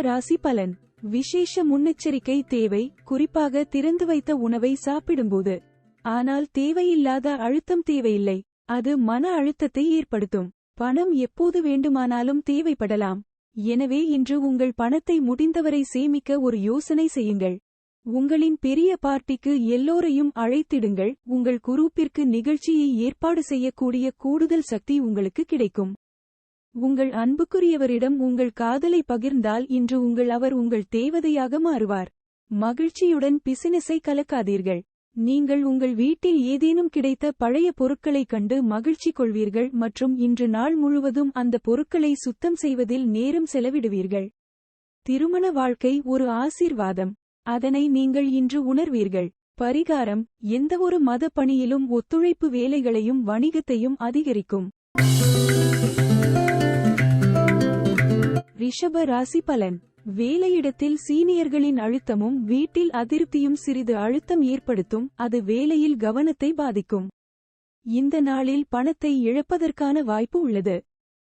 ராசி பலன். விசேஷ முன்னெச்சரிக்கை தேவை குறிப்பாக திறந்து வைத்த உணவை சாப்பிடும்போது. ஆனால் தேவையில்லாத அழுத்தம் தேவையில்லை அது மன அழுத்தத்தை ஏற்படுத்தும். பணம் எப்போது வேண்டுமானாலும் தேவைப்படலாம். எனவே இன்று உங்கள் பணத்தை முடிந்தவரை சேமிக்க ஒரு யோசனை செய்யுங்கள். உங்களின் பெரிய பார்ட்டிக்கு எல்லோரையும் அழைத்திடுங்கள். உங்கள் குரூப்பிற்கு நிகழ்ச்சியை ஏற்பாடு செய்யக்கூடிய கூடுதல் சக்தி உங்களுக்கு கிடைக்கும். உங்கள் அன்புக்குரியவரிடம் உங்கள் காதலை பகிர்ந்தால் இன்று உங்கள் அவர் உங்கள் தேவதையாக மாறுவார். மகிழ்ச்சியுடன் பிசினஸை கலக்காதீர்கள். நீங்கள் உங்கள் வீட்டில் ஏதேனும் கிடைத்த பழைய பொருட்களைக் கண்டு மகிழ்ச்சி கொள்வீர்கள் மற்றும் இன்று நாள் முழுவதும் அந்த பொருட்களை சுத்தம் செய்வதில் நேரம் செலவிடுவீர்கள். திருமண வாழ்க்கை ஒரு ஆசீர்வாதம். அதனை நீங்கள் இன்று உணர்வீர்கள். பரிகாரம் எந்தவொரு மத பணியிலும் ஒத்துழைப்பு வேலைகளையும் வணிகத்தையும் அதிகரிக்கும். ரிஷப ராசி பலன். வேலையிடத்தில் சீனியர்களின் அழுத்தமும் வீட்டில் அதிருப்தியும் சிறிது அழுத்தம் ஏற்படுத்தும் அது வேலையில் கவனத்தை பாதிக்கும். இந்த நாளில் பணத்தை இழப்பதற்கான வாய்ப்பு உள்ளது.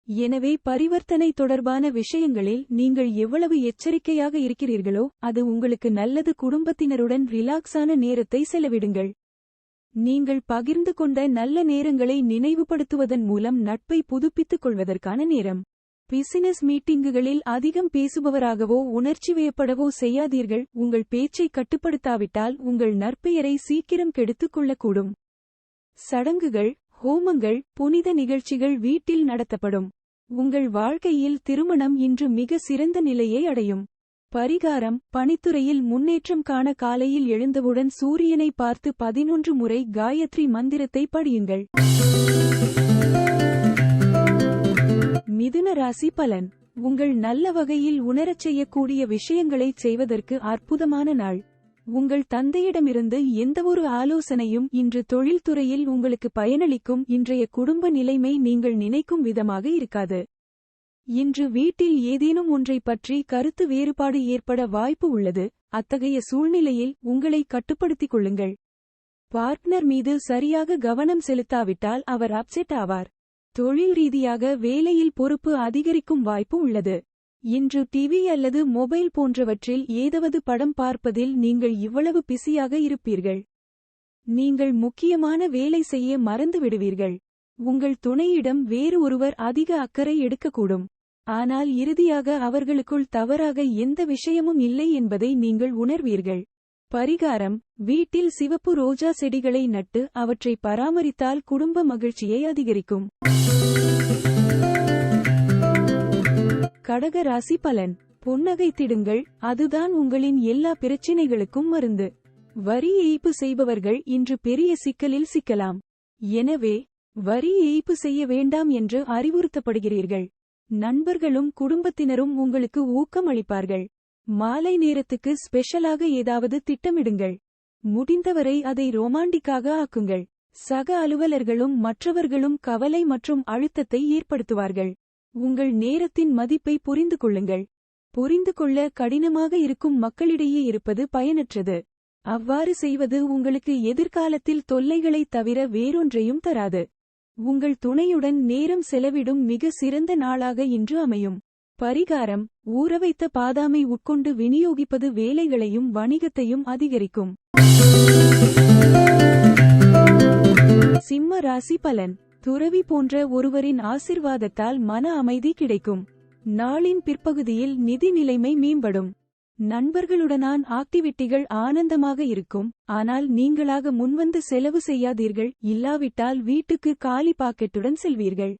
எனவே பரிவர்த்தனை தொடர்பான விஷயங்களில் நீங்கள் எவ்வளவு எச்சரிக்கையாக இருக்கிறீர்களோ அது உங்களுக்கு நல்லது குடும்பத்தினருடன் ரிலாக்ஸான நேரத்தை செலவிடுங்கள். நீங்கள் பகிர்ந்து கொண்ட நல்ல நேரங்களை நினைவுபடுத்துவதன் மூலம் நட்பை புதுப்பித்துக் கொள்வதற்கான நேரம். பிசினஸ் மீட்டிங்குகளில் அதிகம் பேசுபவராகவோ உணர்ச்சிவயப்படவோ செய்யாதீர்கள். உங்கள் பேச்சை கட்டுப்படுத்தாவிட்டால் உங்கள் நற்பெயரை சீக்கிரம் கெடுத்துக் கொள்ளக்கூடும் சடங்குகள் ஹோமங்கள் புனித நிகழ்ச்சிகள் வீட்டில் நடத்தப்படும். உங்கள் வாழ்க்கையில் திருமணம் இன்று மிக சிறந்த நிலையை அடையும். பரிகாரம் பணித்துறையில் முன்னேற்றம் காண காலையில் எழுந்தவுடன் சூரியனை பார்த்து பதினொன்று முறை காயத்ரி மந்திரத்தை படியுங்கள். மிதுன ராசி பலன். உங்கள் நல்ல வகையில் உணரச் செய்யக்கூடிய விஷயங்களைச் செய்வதற்கு அற்புதமான நாள். உங்கள் தந்தையிடமிருந்து எந்தவொரு ஆலோசனையும் இன்று தொழில்துறையில் உங்களுக்கு பயனளிக்கும் இன்றைய குடும்ப நிலைமை நீங்கள் நினைக்கும் விதமாக இருக்காது. இன்று வீட்டில் ஏதேனும் ஒன்றை பற்றி கருத்து வேறுபாடு ஏற்பட வாய்ப்பு உள்ளது. அத்தகைய சூழ்நிலையில் உங்களை கட்டுப்படுத்திக் கொள்ளுங்கள். பார்ட்னர் மீது சரியாக கவனம் செலுத்தாவிட்டால் அவர் அப்செட் ஆவார். தொழில் ரீதியாக வேலையில் பொறுப்பு அதிகரிக்கும் வாய்ப்பு உள்ளது. இன்று டிவி அல்லது மொபைல் போன்றவற்றில் ஏதாவது படம் பார்ப்பதில் நீங்கள் இவ்வளவு பிஸியாக இருப்பீர்கள். நீங்கள் முக்கியமான வேலை செய்ய மறந்து விடுவீர்கள். உங்கள் துணையிடம் வேறு ஒருவர் அதிக அக்கறை எடுக்கக்கூடும். ஆனால் இறுதியாக அவர்களுக்குள் தவறாக எந்த விஷயமும் இல்லை என்பதை நீங்கள் உணர்வீர்கள். பரிகாரம் வீட்டில் சிவப்பு ரோஜா செடிகளை நட்டு அவற்றை பராமரித்தால் குடும்ப மகிழ்ச்சியை அதிகரிக்கும். கடக ராசி பலன் புன்னகைத்திடுங்கள் அதுதான் உங்களின் எல்லா பிரச்சினைகளுக்கும் மருந்து. வரி ஏய்ப்பு செய்பவர்கள் இன்று பெரிய சிக்கலில் சிக்கலாம். எனவே வரி ஏய்ப்பு செய்ய வேண்டாம் என்று அறிவுறுத்தப்படுகிறீர்கள். நண்பர்களும் குடும்பத்தினரும் உங்களுக்கு ஊக்கம் அளிப்பார்கள் மாலை நேரத்துக்கு ஸ்பெஷலாக ஏதாவது திட்டமிடுங்கள். முடிந்தவரை அதை ரோமாண்டிக்காக ஆக்குங்கள். சக அலுவலர்களும் மற்றவர்களும் கவலை மற்றும் அழுத்தத்தை ஏற்படுத்துவார்கள். உங்கள் நேரத்தின் மதிப்பை புரிந்து கொள்ளுங்கள். புரிந்து கொள்ள கடினமாக இருக்கும் மக்களிடையே இருப்பது பயனற்றது. அவ்வாறு செய்வது உங்களுக்கு எதிர்காலத்தில் தொல்லைகளைத் தவிர வேறொன்றையும் தராது. உங்கள் துணையுடன் நேரம் செலவிடும் மிக சிறந்த நாளாக இன்று அமையும். பரிகாரம் ஊறவைத்த பாதாமை உட்கொண்டு விநியோகிப்பது வேலைகளையும் வணிகத்தையும் அதிகரிக்கும். சிம்ம ராசி பலன் துறவி போன்ற ஒருவரின் ஆசிர்வாதத்தால் மன அமைதி கிடைக்கும். நாளின் பிற்பகுதியில் நிதி நிலைமை மேம்படும். நண்பர்களுடனான் ஆக்டிவிட்டிகள் ஆனந்தமாக இருக்கும். ஆனால் நீங்களாக முன்வந்து செலவு செய்யாதீர்கள். இல்லாவிட்டால் வீட்டுக்கு காலி பாக்கெட்டுடன் செல்வீர்கள்.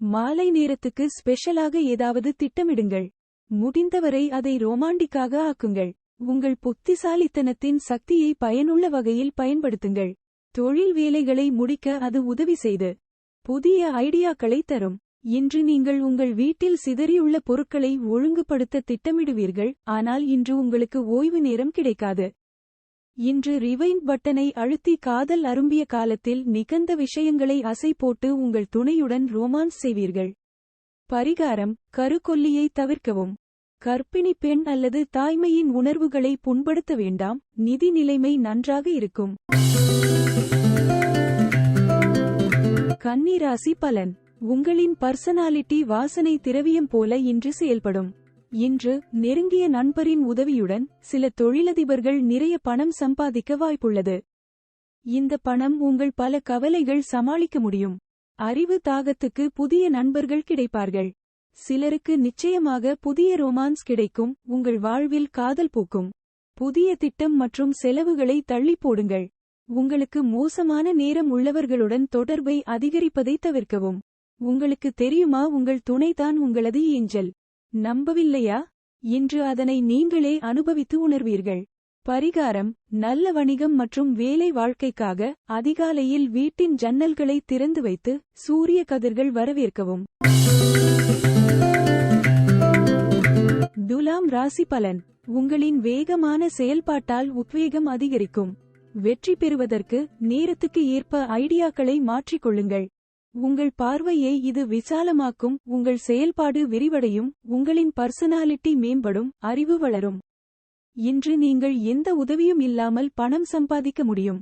மாலை நேரத்துக்கு ஸ்பெஷலாக ஏதாவது திட்டமிடுங்கள். முடிந்தவரை அதை ரோமாண்டிக்காக ஆக்குங்கள். உங்கள் புத்திசாலித்தனத்தின் சக்தியை பயனுள்ள வகையில் பயன்படுத்துங்கள். தொழில் வேலைகளை முடிக்க அது உதவி செய்து புதிய ஐடியாக்களை தரும். இன்று நீங்கள் உங்கள் வீட்டில் சிதறியுள்ள பொருட்களை ஒழுங்குபடுத்த திட்டமிடுவீர்கள். ஆனால் இன்று உங்களுக்கு ஓய்வு நேரம் கிடைக்காது. இன்று ரிவைண்ட் பட்டனை அழுத்தி காதல் அரும்பிய காலத்தில் நிகந்த விஷயங்களை அசை போட்டு உங்கள் துணையுடன் ரோமான்ஸ் செய்வீர்கள். பரிகாரம் கருக்கொல்லியை தவிர்க்கவும். கற்பிணி பெண் அல்லது தாய்மையின் உணர்வுகளை புண்படுத்த வேண்டாம் நிதி நிலைமை நன்றாக இருக்கும். கன்னிராசி பலன் உங்களின் பர்சனாலிட்டி வாசனை திரவியம் போல இன்று செயல்படும். இன்று நெருங்கிய நண்பரின் உதவியுடன் சில தொழிலதிபர்கள் நிறைய பணம் சம்பாதிக்க வாய்ப்புள்ளது. இந்த பணம் உங்கள் பல கவலைகள் சமாளிக்க முடியும். அறிவு தாகத்துக்கு புதிய நண்பர்கள் கிடைப்பார்கள். சிலருக்கு நிச்சயமாக புதிய ரொமான்ஸ் கிடைக்கும் உங்கள் வாழ்வில் காதல் பூக்கும். புதிய திட்டம் மற்றும் செலவுகளை தள்ளி போடுங்கள். உங்களுக்கு மோசமான நேரம் உள்ளவர்களுடன் தொடர்பை அதிகரிப்பதை தவிர்க்கவும். உங்களுக்கு தெரியுமா உங்கள் துணைதான் உங்களது ஏஞ்சல்? நம்பவில்லையா? இன்று அதனை நீங்களே அனுபவித்து உணர்வீர்கள். பரிகாரம் நல்ல வணிகம் மற்றும் வேலை வாழ்க்கைக்காக அதிகாலையில் வீட்டின் ஜன்னல்களை திறந்து வைத்து சூரிய கதிர்கள் வரவேற்கவும். துலாம் ராசி பலன். உங்களின் வேகமான செயல்பாட்டால் உத்வேகம் அதிகரிக்கும். வெற்றி பெறுவதற்கு நேரத்துக்கு ஏற்ப ஐடியாக்களை மாற்றிக்கொள்ளுங்கள். உங்கள் பார்வையை இது விசாலமாக்கும் உங்கள் செயல்பாடு விரிவடையும் உங்களின் பர்சனாலிட்டி மேம்படும் அறிவு வளரும். இன்று நீங்கள் எந்த உதவியும் இல்லாமல் பணம் சம்பாதிக்க முடியும்.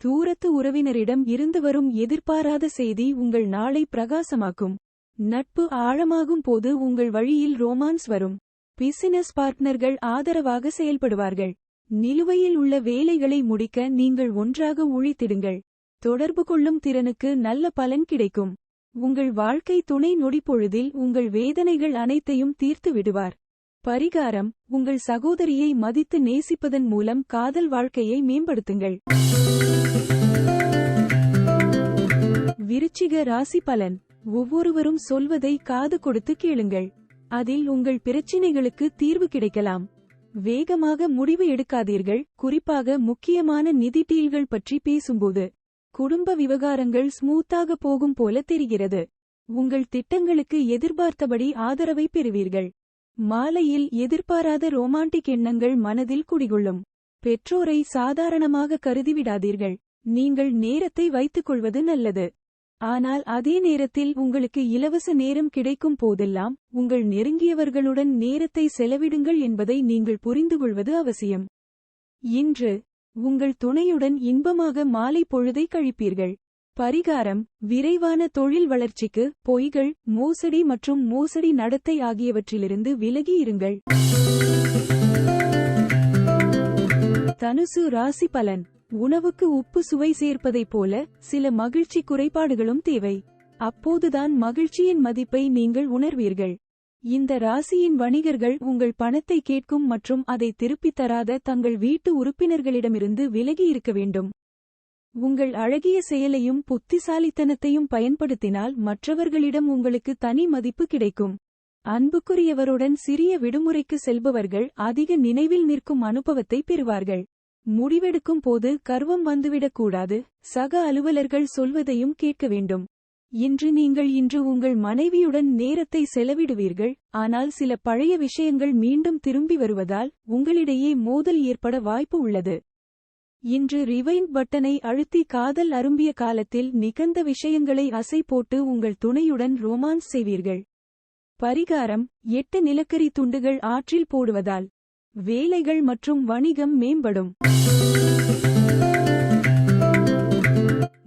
தூரத்து உறவினரிடம் இருந்து வரும் எதிர்பாராத செய்தி உங்கள் நாளை பிரகாசமாக்கும். நட்பு ஆழமாகும் போது உங்கள் வழியில் ரோமான்ஸ் வரும். பிசினஸ் பார்ட்னர்கள் ஆதரவாக செயல்படுவார்கள். நிலுவையில் உள்ள வேலைகளை முடிக்க நீங்கள் ஒன்றாக உழைத்திடுங்கள். தொடர்பு கொள்ளும் திறனுக்கு நல்ல பலன் கிடைக்கும். உங்கள் வாழ்க்கை துணை நொடிப்பொழுதில் உங்கள் வேதனைகள் அனைத்தையும் தீர்த்து விடுவார். பரிகாரம் உங்கள் சகோதரியை மதித்து நேசிப்பதன் மூலம் காதல் வாழ்க்கையை மேம்படுத்துங்கள். விருச்சிக ராசி பலன். ஒவ்வொருவரும் சொல்வதை காது கொடுத்து கேளுங்கள். அதில் உங்கள் பிரச்சினைகளுக்கு தீர்வு கிடைக்கலாம். வேகமாக முடிவு எடுக்காதீர்கள். குறிப்பாக முக்கியமான நிதி டீல்கள் பற்றி பேசும்போது. குடும்ப விவகாரங்கள் ஸ்மூத்தாக போகும் போல தெரிகிறது. உங்கள் திட்டங்களுக்கு எதிர்பார்த்தபடி ஆதரவை பெறுவீர்கள். மாலையில் எதிர்பாராத ரோமாண்டிக் எண்ணங்கள் மனதில் குடிகொள்ளும். பெற்றோரை சாதாரணமாக கருதிவிடாதீர்கள். நீங்கள் நேரத்தை வைத்துக் கொள்வது நல்லது. ஆனால் அதே நேரத்தில் உங்களுக்கு இலவச நேரம் கிடைக்கும் போதெல்லாம் உங்கள் நெருங்கியவர்களுடன் நேரத்தை செலவிடுங்கள் என்பதை நீங்கள் புரிந்துகொள்வது அவசியம். இன்று உங்கள் துணையுடன் இன்பமாக மாலை பொழுதை கழிப்பீர்கள். பரிகாரம் விரைவான தொழில் வளர்ச்சிக்கு பொய்கள் மோசடி மற்றும் மோசடி நடத்தை ஆகியவற்றிலிருந்து விலகி இருங்கள். தனுசு ராசி பலன் உணவுக்கு உப்பு சுவை சேர்ப்பதைப் போல சில மகிழ்ச்சி குறைபாடுகளும் தேவை. அப்போதுதான் மகிழ்ச்சியின் மதிப்பை நீங்கள் உணர்வீர்கள். இந்த ராசியின் வணிகர்கள் உங்கள் பணத்தை கேட்கும் மற்றும் அதை திருப்பித் தராத தங்கள் வீட்டு உறுப்பினர்களிடமிருந்து விலகி இருக்க வேண்டும். உங்கள் அழகிய செயலையும் புத்திசாலித்தனத்தையும் பயன்படுத்தினால் மற்றவர்களிடம் உங்களுக்கு தனி மதிப்பு கிடைக்கும். அன்புக்குரியவருடன் சிறிய விடுமுறைக்கு செல்பவர்கள் அதிக நினைவில் நிற்கும் அனுபவத்தை பெறுவார்கள். முடிவெடுக்கும் போது கர்வம் வந்துவிடக்கூடாது. சக அலுவலர்கள் சொல்வதையும் கேட்க வேண்டும். இன்று நீங்கள் இன்று உங்கள் மனைவியுடன் நேரத்தை செலவிடுவீர்கள் ஆனால் சில பழைய விஷயங்கள் மீண்டும் திரும்பி வருவதால் உங்களிடையே மோதல் ஏற்பட வாய்ப்பு உள்ளது. இன்று ரிவைண்ட் பட்டனை அழுத்தி காதல் அரும்பிய காலத்தில் நிகழ்ந்த விஷயங்களை அசை போட்டு உங்கள் துணையுடன் ரொமான்ஸ் செய்வீர்கள். பரிகாரம் எட்டு நிலக்கரி துண்டுகள் ஆற்றில் போடுவதால் வேலைகள் மற்றும் வணிகம் மேம்படும்.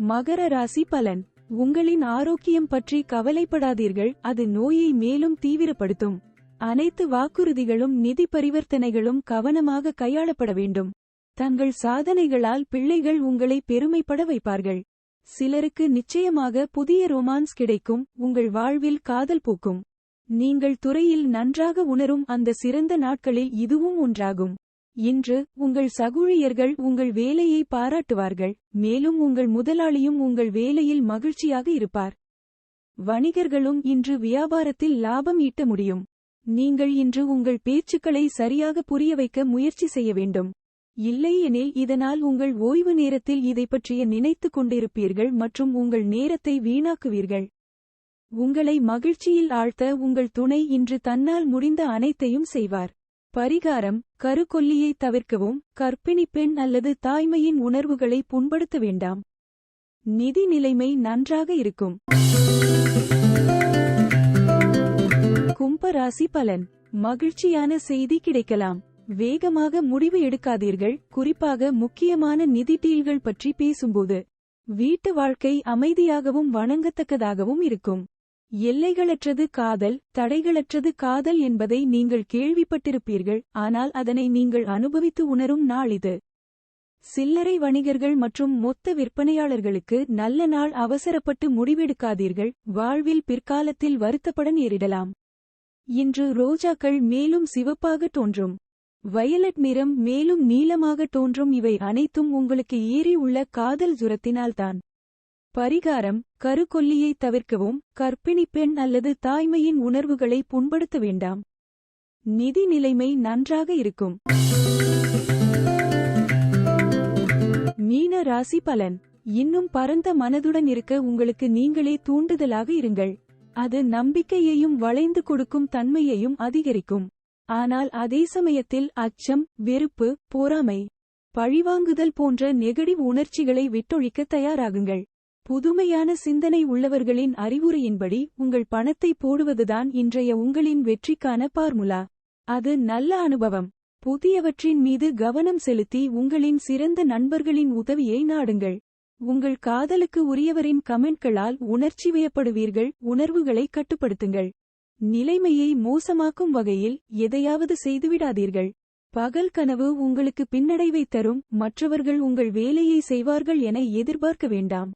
மகர ராசி பலன். உங்களின் ஆரோக்கியம் பற்றி கவலைப்படாதீர்கள் அது நோயை மேலும் தீவிரப்படுத்தும். அனைத்து வாக்குறுதிகளும் நிதி பரிவர்த்தனைகளும் கவனமாக கையாளப்பட வேண்டும். தங்கள் சாதனைகளால் பிள்ளைகள் உங்களை பெருமைப்பட வைப்பார்கள். சிலருக்கு நிச்சயமாக புதிய ரொமான்ஸ் கிடைக்கும் உங்கள் வாழ்வில் காதல் பூக்கும். நீங்கள் துறையில் நன்றாக உணரும் அந்த சிறந்த நாட்களில் இதுவும் ஒன்றாகும். இன்று உங்கள் சகுழியர்கள் உங்கள் வேலையை பாராட்டுவார்கள் மேலும் உங்கள் முதலாளியும் உங்கள் வேலையில் மகிழ்ச்சியாக இருப்பார். வணிகர்களும் இன்று வியாபாரத்தில் லாபம் ஈட்ட முடியும். நீங்கள் இன்று உங்கள் பேச்சுக்களை சரியாக புரிய வைக்க முயற்சி செய்ய வேண்டும். இல்லையெனில் இதனால் உங்கள் ஓய்வு நேரத்தில் இதை பற்றிய நினைத்துக் கொண்டிருப்பீர்கள் மற்றும் உங்கள் நேரத்தை வீணாக்குவீர்கள். உங்களை மகிழ்ச்சியில் ஆழ்த்த உங்கள் துணை இன்று தன்னால் முடிந்த அனைத்தையும் செய்வார். பரிகாரம் கருக்கொல்லியை தவிர்க்கவும் கர்ப்பிணி பெண் அல்லது தாய்மையின் உணர்வுகளை புண்படுத்த வேண்டாம். நிதி நிலைமை நன்றாக இருக்கும். கும்பராசி பலன். மகிழ்ச்சியான செய்தி கிடைக்கலாம். வேகமாக முடிவு எடுக்காதீர்கள். குறிப்பாக முக்கியமான நிதி டீல்கள் பற்றி பேசும்போது. வீட்டு வாழ்க்கை அமைதியாகவும் வணங்கத்தக்கதாகவும் இருக்கும். எல்லைகளற்றது காதல் தடைகளற்றது காதல் என்பதை நீங்கள் கேள்விப்பட்டிருப்பீர்கள் ஆனால் அதனை நீங்கள் அனுபவித்து உணரும் நாள் இது. சில்லறை வணிகர்கள் மற்றும் மொத்த விற்பனையாளர்களுக்கு நல்ல நாள் அவசரப்பட்டு முடிவெடுக்காதீர்கள் வாழ்வில் பிற்காலத்தில் வருத்தப்பட நேரிடலாம். இன்று ரோஜாக்கள் மேலும் சிவப்பாக தோன்றும். வயலட் நிறம் மேலும் நீளமாக தோன்றும் இவை அனைத்தும் உங்களுக்கு ஏறி உள்ள காதல் ஜுரத்தினால்தான் பரிகாரம் கருக்கொல்லியை தவிர்க்கவும் கர்ப்பிணி பெண் அல்லது தாய்மையின் உணர்வுகளை புண்படுத்த வேண்டாம். நிதி நிலைமை நன்றாக இருக்கும். மீன ராசி பலன். இன்னும் பரந்த மனதுடன் இருக்க உங்களுக்கு நீங்களே தூண்டுதலாக இருங்கள். அது நம்பிக்கையையும் வளைந்து கொடுக்கும் தன்மையையும் அதிகரிக்கும். ஆனால் அதே சமயத்தில் அச்சம் வெறுப்பு பொறாமை பழிவாங்குதல் போன்ற நெகடிவ் உணர்ச்சிகளை விட்டொழிக்க தயாராகுங்கள். புதுமையான சிந்தனை உள்ளவர்களின் அறிவுரையின்படி உங்கள் பணத்தை போடுவதுதான் இன்றைய உங்களின் வெற்றிக்கான பார்முலா. அது நல்ல அனுபவம். புதியவற்றின் மீது கவனம் செலுத்தி உங்களின் சிறந்த நண்பர்களின் உதவியை நாடுங்கள். உங்கள் காதலுக்கு உரியவரின் கமெண்ட்களால் உணர்ச்சி வியப்படுவீர்கள் உணர்வுகளை கட்டுப்படுத்துங்கள். நிலைமையை மோசமாக்கும் வகையில் எதையாவது செய்துவிடாதீர்கள். பகல் கனவு உங்களுக்கு பின்னடைவை தரும் மற்றவர்கள் உங்கள் வேலையை செய்வார்கள் என எதிர்பார்க்க வேண்டாம்.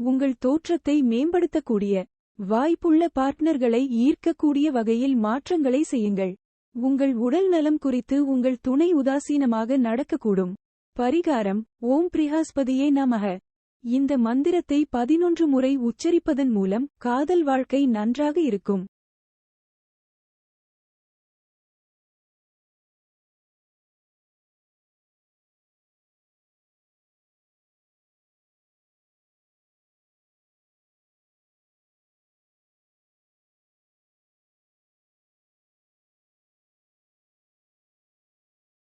உங்கள் தோற்றத்தை மேம்படுத்தக்கூடிய வாய்ப்புள்ள பார்ட்னர்களை ஈர்க்கக்கூடிய வகையில் மாற்றங்களை செய்யுங்கள். உங்கள் உடல் நலம் குறித்து உங்கள் துணை உதாசீனமாக நடக்கக்கூடும். பரிகாரம் ஓம் பிரிஹாஸ்பதியே நமக இந்த மந்திரத்தை பதினொன்று முறை உச்சரிப்பதன் மூலம் காதல் வாழ்க்கை நன்றாக இருக்கும்.